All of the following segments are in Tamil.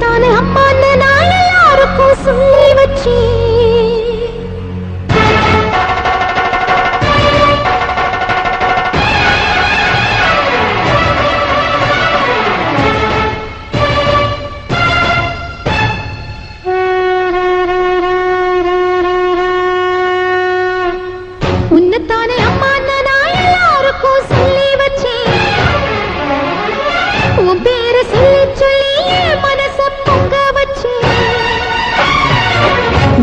தானே அம்மான்னு நான் எல்லாருக்கும் சொல்லி வச்சேன்?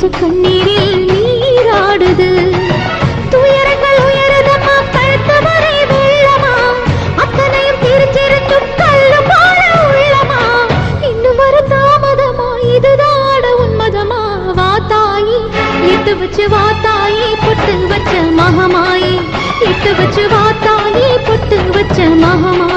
சிந்தி கண்ணீரில் நீராடுது. துயரங்கள் உயருதம்மா கழுத்து வரை வெள்ளமா? அத்தனையும் தெரிஞ்சிருந்தும் கல்லு போல உள்ளமா? இன்னும் ஒரு தாமதமா? இதுதாட உன்மதமா? வாத்தாயி தாயி எட்டு வச்சு வாத்தாயி பொட்டு வச்ச மகமாயி. எட்டு வச்சு வாத்தாயி பொட்டு வச்ச மகமா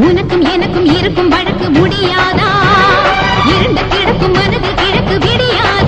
உனக்கும் எனக்கும் இருக்கும் வழக்கு முடியாதா? இருண்ட கிடக்கும் மனது கிழக்கு விடியாதா?